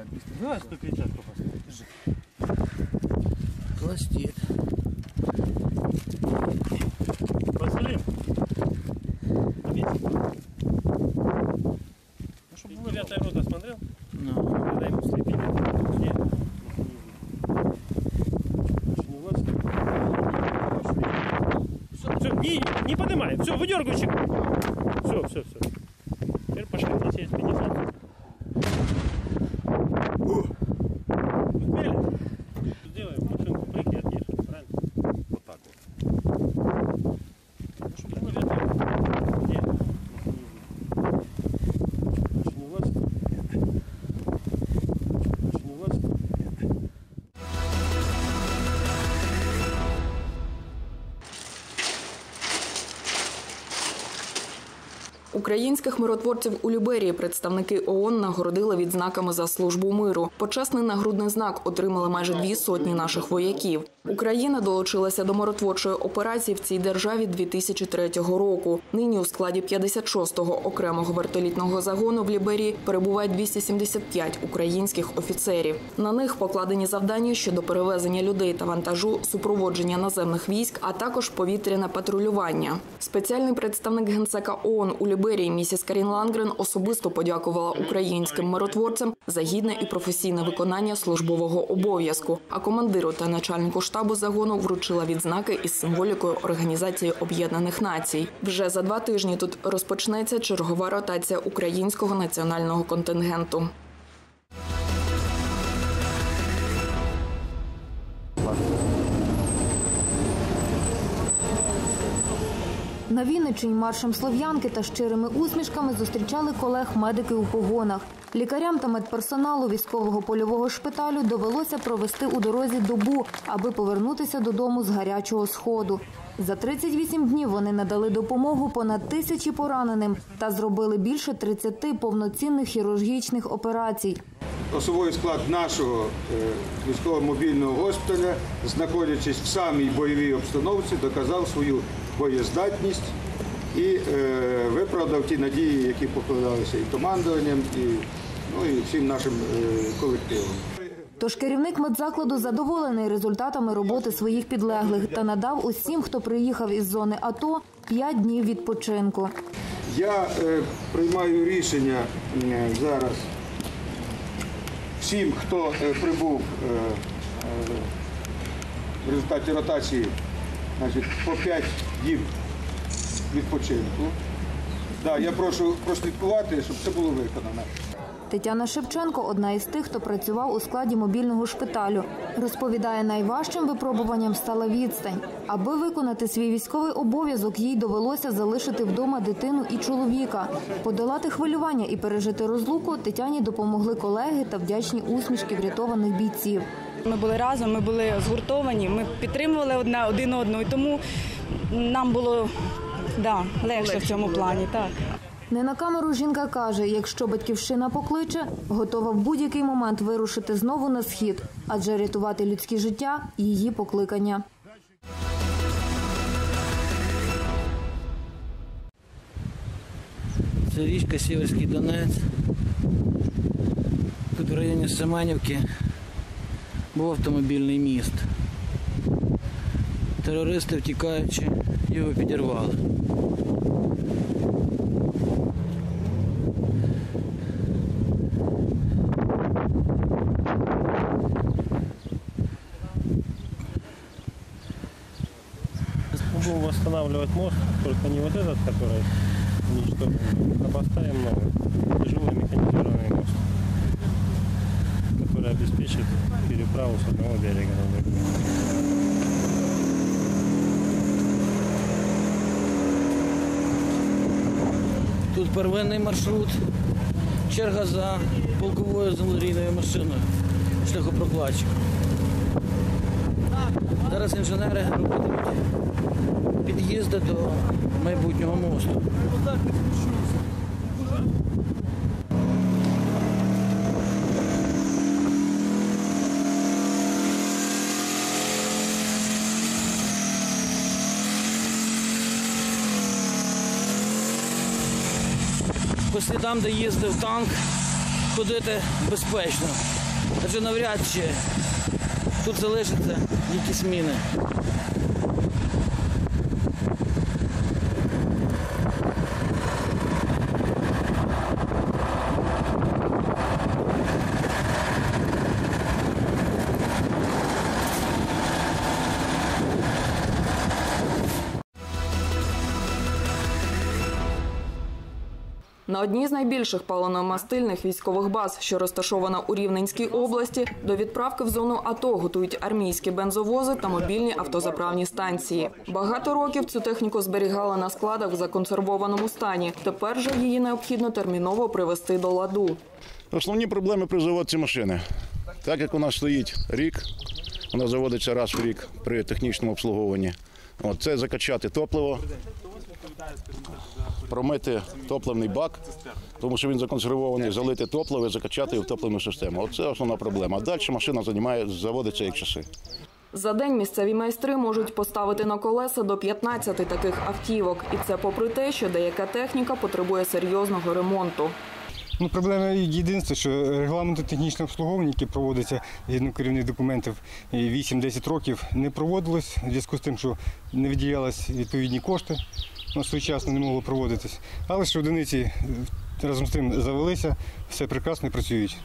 Да, быстро. Давай столько и часто поставь. Держи. Пластит. Посмотрим. Ну, чтобы Ты девятая рота смотрел? Ну. Когда ему слепили? Нет. Не не, поднимай. Все, выдергивай чеку. Все, все, все. Теперь пошли на через 50. Українських миротворців у Ліберії представники ООН нагородили відзнаками за службу миру. Почесний нагрудний знак отримали майже дві сотні наших вояків. Україна долучилася до миротворчої операції в цій державі 2003 року. Нині у складі 56-го окремого вертолітного загону в Ліберії перебуває 275 українських офіцерів. На них покладені завдання щодо перевезення людей та вантажу, супроводження наземних військ, а також повітряне патрулювання. Спеціальний представник генсека ООН у Ліберії місіс Карін Лангрен особисто подякувала українським миротворцям за гідне і професійне виконання службового обов'язку. А командиру та начальнику штабу загону вручила відзнаки із символікою Організації Об'єднаних Націй. Вже за два тижні тут розпочнеться чергова ротація українського національного контингенту. На Вінниччині маршем слов'янки та щирими усмішками зустрічали колег медики у погонах. Лікарям та медперсоналу військового польового шпиталю довелося провести у дорозі добу, аби повернутися додому з гарячого сходу. За 38 днів вони надали допомогу понад тисячі пораненим та зробили більше 30 повноцінних хірургічних операцій. Особовий склад нашого е, військово-мобільного госпіталя, знаходячись в самій бойовій обстановці, доказав свою боєздатність і е, виправдав ті надії, які покладалися і командуванням, і, ну, і всім нашим е, колективом. Тож керівник медзакладу задоволений результатами роботи своїх підлеглих та надав усім, хто приїхав із зони АТО, 5 днів відпочинку. Я е, приймаю рішення е, зараз всім, хто е, прибув е, е, в результаті ротації, значить, по 5 днів відпочинку. Да, я прошу прослідкувати, щоб це було виконано. Тетяна Шевченко одна із тих, хто працював у складі мобільного шпиталю. Розповідає, найважчим випробуванням стала відстань. Аби виконати свій військовий обов'язок, їй довелося залишити вдома дитину і чоловіка. Подолати хвилювання і пережити розлуку Тетяні допомогли колеги та вдячні усмішки врятованих бійців. Ми були разом, ми були згуртовані, ми підтримували одне один одного, і тому нам було да, легше в цьому плані. Так. Не на камеру жінка каже, якщо батьківщина покличе, готова в будь-який момент вирушити знову на схід, адже рятувати людське життя її покликання. Це річка Сіверський Донець. Тут в районі Семенівки був автомобільний міст. Терористи, втікаючи, його підірвали. Будем восстанавливать мост, только не вот этот, который уничтожен, а поставим новый, тяжелый механизированный мост, Который обеспечит переправу с одного берега на другой. Тут первинний маршрут, черга за полковою землерійною машиною, шляхопрокладчиком. Зараз інженери робитимуть під'їзди до майбутнього мосту. По слідам, де їздив танк, ходити безпечно. Адже навряд чи тут залишаться якісь міни. На одній з найбільших паливно-мастильних військових баз, що розташована у Рівненській області, до відправки в зону АТО готують армійські бензовози та мобільні автозаправні станції. Багато років цю техніку зберігали на складах в законсервованому стані. Тепер же її необхідно терміново привести до ладу. Основні проблеми при заводці машини. Так як у нас стоїть рік, вона заводиться раз в рік при технічному обслуговуванні. От, це закачати топливо, промити топливний бак, тому що він законсервований, залити топливо і закачати його в топливну систему. Оце основна проблема. А далі машина займає, заводиться як часи. За день місцеві майстри можуть поставити на колеса до 15 таких автівок. І це попри те, що деяка техніка потребує серйозного ремонту. Ну, проблема єдине, що регламенти технічного обслуговування, які проводяться згідно керівних документів 8-10 років, не проводилось в зв'язку з тим, що не виділялись відповідні кошти, ну, своєчасно не могло проводитись. Але ж одиниці е, разом з тим завелися, все прекрасно працюють.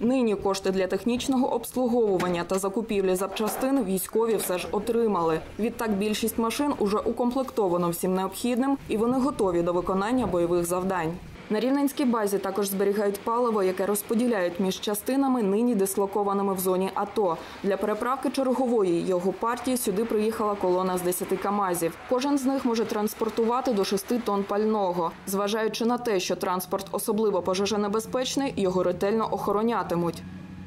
Нині кошти для технічного обслуговування та закупівлі запчастин військові все ж отримали. Відтак більшість машин уже укомплектовано всім необхідним, і вони готові до виконання бойових завдань. На рівненській базі також зберігають паливо, яке розподіляють між частинами, нині дислокованими в зоні АТО. Для переправки чергової його партії сюди приїхала колона з 10 камазів. Кожен з них може транспортувати до 6 тонн пального. Зважаючи на те, що транспорт особливо пожежонебезпечний, його ретельно охоронятимуть.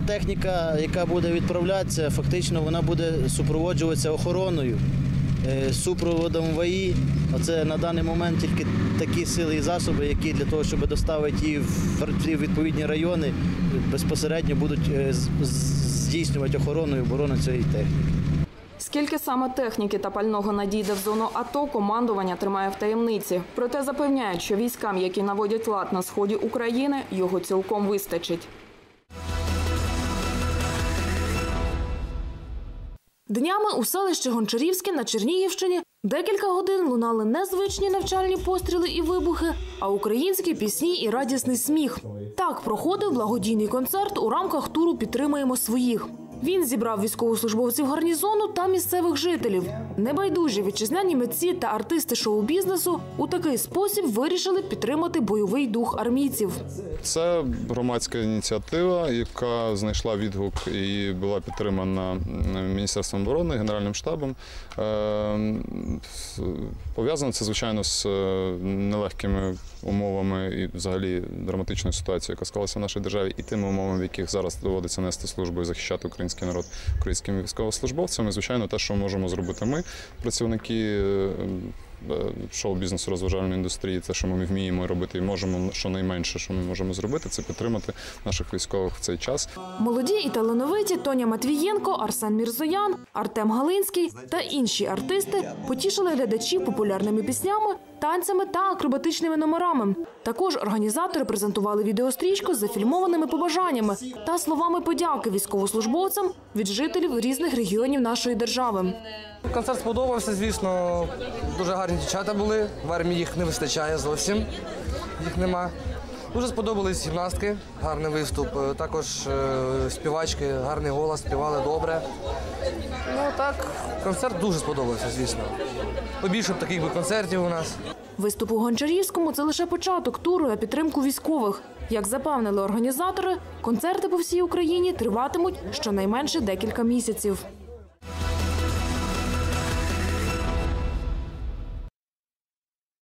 Техніка, яка буде відправлятися, фактично вона буде супроводжуватися охороною, супроводом ВАІ. Оце на даний момент тільки такі сили і засоби, які для того, щоб доставити її в відповідні райони, безпосередньо будуть е, здійснювати охорону і оборону цієї техніки. Скільки саме техніки та пального надійде в зону АТО, командування тримає в таємниці. Проте запевняють, що військам, які наводять лад на сході України, його цілком вистачить. Днями у селищі Гончарівське на Чернігівщині декілька годин лунали незвичні навчальні постріли і вибухи, а українські пісні і радісний сміх. Так проходив благодійний концерт у рамках туру Підтримаємо своїх. Він зібрав військовослужбовців гарнізону та місцевих жителів. Небайдужі вітчизняні митці та артисти шоу-бізнесу у такий спосіб вирішили підтримати бойовий дух армійців. Це громадська ініціатива, яка знайшла відгук і була підтримана Міністерством оборони, Генеральним штабом. Е, Пов'язано це, звичайно, з е, нелегкими умовами і взагалі драматичною ситуацією, яка склалася в нашій державі, і тими умовами, в яких зараз доводиться нести службу і захищати український народ українськими військовослужбовцями. Звичайно, те, що можемо зробити ми, працівники. е, е, Шоу-бізнесу розважальної індустрії, це, що ми вміємо робити і можемо, що найменше, що ми можемо зробити, це підтримати наших військових в цей час. Молоді і талановиті Тоня Матвієнко, Арсен Мірзоян, Артем Галинський та інші артисти потішили глядачів популярними піснями, танцями та акробатичними номерами. Також організатори презентували відеострічку з зафільмованими побажаннями та словами подяки військовослужбовцям від жителів різних регіонів нашої держави. Концерт сподобався, звісно. Дуже гарні дівчата були. В армії їх не вистачає зовсім. Їх нема. Дуже сподобались гімнастки, гарний виступ. Е, Також е, співачки, гарний голос, співали добре. Ну так, концерт дуже сподобався, звісно. Побільше б таких би концертів у нас. Виступ у Гончарівському це лише початок туру на підтримку військових. Як запевнили організатори, концерти по всій Україні триватимуть щонайменше декілька місяців.